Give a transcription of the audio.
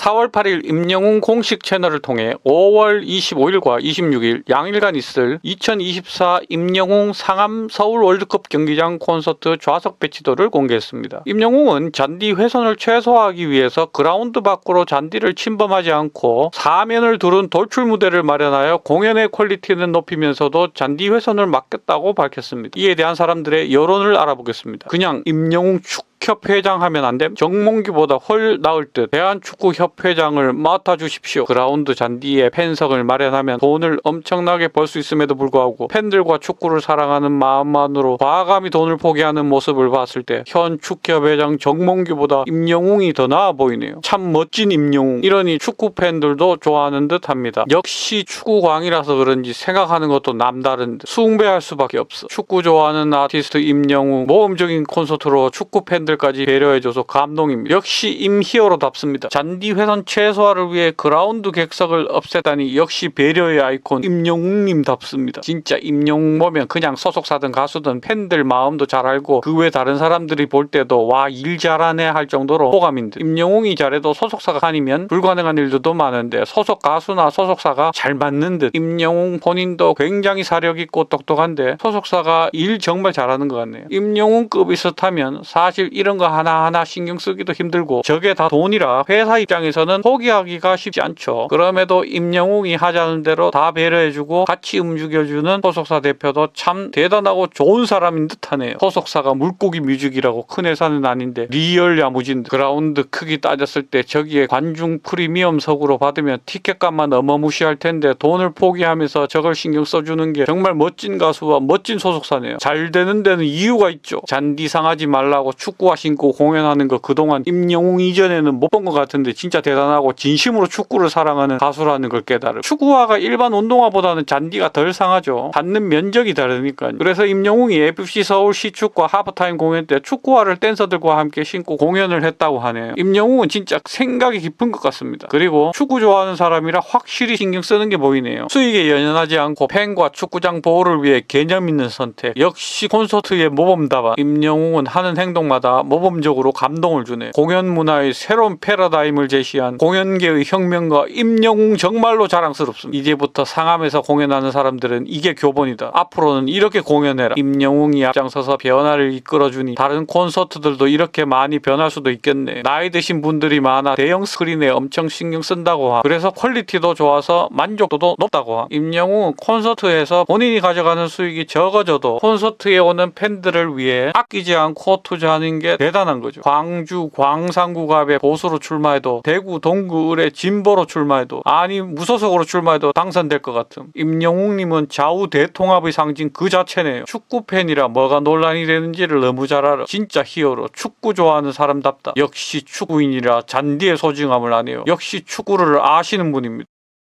4월 8일 임영웅 공식 채널을 통해 5월 25일과 26일 양일간 있을 2024 임영웅 상암 서울 월드컵 경기장 콘서트 좌석 배치도를 공개했습니다. 임영웅은 잔디 훼손을 최소화하기 위해서 그라운드 밖으로 잔디를 침범하지 않고 사면을 두른 돌출 무대를 마련하여 공연의 퀄리티는 높이면서도 잔디 훼손을 막겠다고 밝혔습니다. 이에 대한 사람들의 여론을 알아보겠습니다. 그냥 임영웅 축 협회장 하면 안 됨? 정몽규보다 훨 나을 듯 대한축구협회장을 맡아주십시오. 그라운드 잔디에 팬석을 마련하면 돈을 엄청나게 벌 수 있음에도 불구하고 팬들과 축구를 사랑하는 마음만으로 과감히 돈을 포기하는 모습을 봤을 때 현 축협회장 정몽규보다 임영웅이 더 나아 보이네요. 참 멋진 임영웅. 이러니 축구 팬들도 좋아하는 듯 합니다. 역시 축구광이라서 그런지 생각하는 것도 남다른 듯 숭배할 수밖에 없어. 축구 좋아하는 아티스트 임영웅 모험적인 콘서트로 축구 팬들 까지 배려해줘서 감동입니다. 역시 임히어로답습니다. 잔디 훼손 최소화를 위해 그라운드 객석을 없애다니 역시 배려의 아이콘 임영웅님답습니다. 진짜 임영웅 보면 그냥 소속사든 가수든 팬들 마음도 잘 알고 그 외 다른 사람들이 볼 때도 와 일 잘하네 할 정도로 호감인 듯. 임영웅이 잘해도 소속사가 아니면 불가능한 일들도 많은데 소속 가수나 소속사가 잘 맞는 듯. 임영웅 본인도 굉장히 사력 있고 똑똑한데 소속사가 일 정말 잘하는 것 같네요. 임영웅급 비슷하면 사실 이런 거 하나하나 신경 쓰기도 힘들고 저게 다 돈이라 회사 입장에서는 포기하기가 쉽지 않죠. 그럼에도 임영웅이 하자는 대로 다 배려해주고 같이 움직여주는 소속사 대표도 참 대단하고 좋은 사람인 듯하네요. 소속사가 물고기 뮤직이라고 큰 회사는 아닌데 리얼 야무진 듯. 그라운드 크기 따졌을 때 저기에 관중 프리미엄석으로 받으면 티켓값만 어마무시할 텐데 돈을 포기하면서 저걸 신경 써주는 게 정말 멋진 가수와 멋진 소속사네요. 잘 되는 데는 이유가 있죠. 잔디 상하지 말라고 축구 화 신고 공연하는 거 그동안 임영웅 이전에는 못 본 것 같은데 진짜 대단하고 진심으로 축구를 사랑하는 가수라는 걸 깨달음. 축구화가 일반 운동화보다는 잔디가 덜 상하죠. 받는 면적이 다르니까요. 그래서 임영웅이 FC 서울 시축과 하프타임 공연 때 축구화를 댄서들과 함께 신고 공연을 했다고 하네요. 임영웅은 진짜 생각이 깊은 것 같습니다. 그리고 축구 좋아하는 사람이라 확실히 신경 쓰는 게 보이네요. 수익에 연연하지 않고 팬과 축구장 보호를 위해 개념 있는 선택. 역시 콘서트의 모범다바. 임영웅은 하는 행동마다 모범적으로 감동을 주네. 공연 문화의 새로운 패러다임을 제시한 공연계의 혁명가 임영웅 정말로 자랑스럽습니다. 이제부터 상암에서 공연하는 사람들은 이게 교본이다. 앞으로는 이렇게 공연해라. 임영웅이 앞장서서 변화를 이끌어주니 다른 콘서트들도 이렇게 많이 변할 수도 있겠네. 나이 드신 분들이 많아 대형 스크린에 엄청 신경 쓴다고 함. 그래서 퀄리티도 좋아서 만족도도 높다고 함. 임영웅은 콘서트에서 본인이 가져가는 수익이 적어져도 콘서트에 오는 팬들을 위해 아끼지 않고 투자하는 게 대단한 거죠. 광주 광산구갑에 보수로 출마해도 대구 동구 을에 진보로 출마해도 아니 무소속으로 출마해도 당선될 것 같음. 임영웅님은 좌우 대통합의 상징 그 자체네요. 축구 팬이라 뭐가 논란이 되는지를 너무 잘 알아. 진짜 히어로. 축구 좋아하는 사람답다. 역시 축구인이라 잔디의 소중함을 아네요. 역시 축구를 아시는 분입니다.